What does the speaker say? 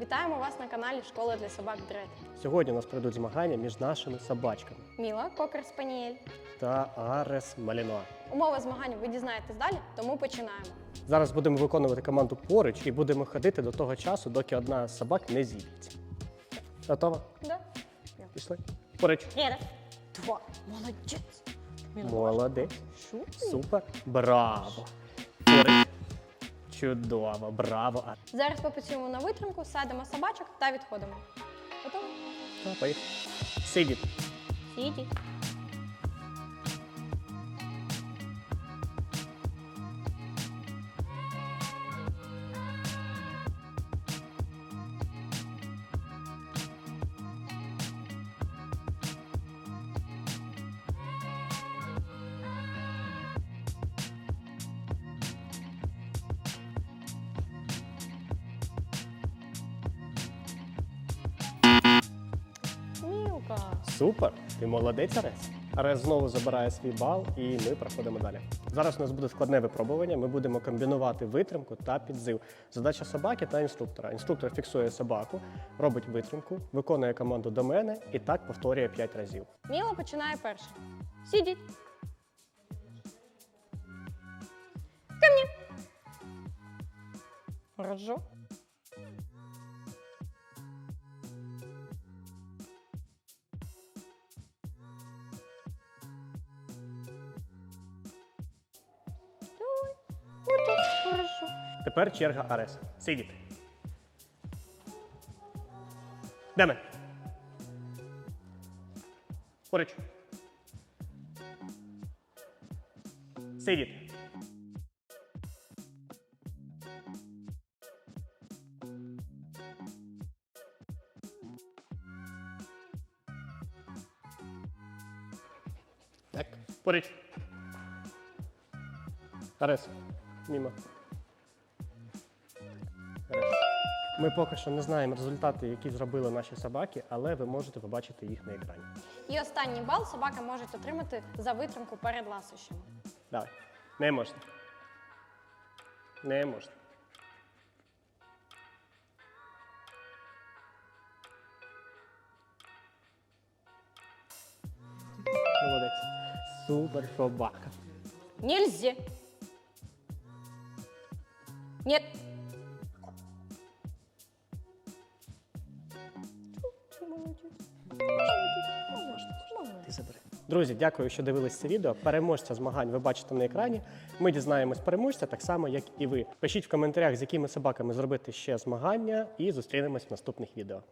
Вітаємо вас на каналі Школа для собак Дред. Сьогодні у нас пройдуть змагання між нашими собачками Міла, Кокер Спаніель. та Арес Маліноа. Умови змагань ви дізнаєтесь далі, тому починаємо. Зараз будемо виконувати команду поруч і будемо ходити до того часу, доки одна з собак не зіб'ється. Готова? Да? Пішли. Поруч. Два. Молодець. Міла, Молодець. Шутки. Супер. Браво. Поруч. Чудово, браво. Зараз попрацюємо на витримку, садимо собачок та відходимо. Готово? Сидіть. Сидіть. Супер. Ти молодець, Арес. Арес знову забирає свій бал, і ми проходимо далі. Зараз у нас буде складне випробування. Ми будемо комбінувати витримку та підзив. Задача собаки та інструктора. Інструктор фіксує собаку, робить витримку, виконує команду до мене і так повторює 5 разів. Міла починає перший. Сидіть. Ко мне. Хорошо. Так, хорошо. Тепер черга Арес. Сидіти. Демен. Поруч. Сидіти. Так. Поруч. Арес. Мімо. Ми поки що не знаємо результати, які зробили наші собаки, але ви можете побачити їх на екрані. І останній бал собака може отримати за витримку перед ласощами. Давай. Не можна. Не можна. Молодець. Супер собака. Нельзя. Нет. Друзі, дякую, що дивились це відео. Переможця змагань ви бачите на екрані. Ми дізнаємось переможця так само, як і ви. Пишіть в коментарях, з якими собаками зробити ще змагання, і зустрінемось в наступних відео.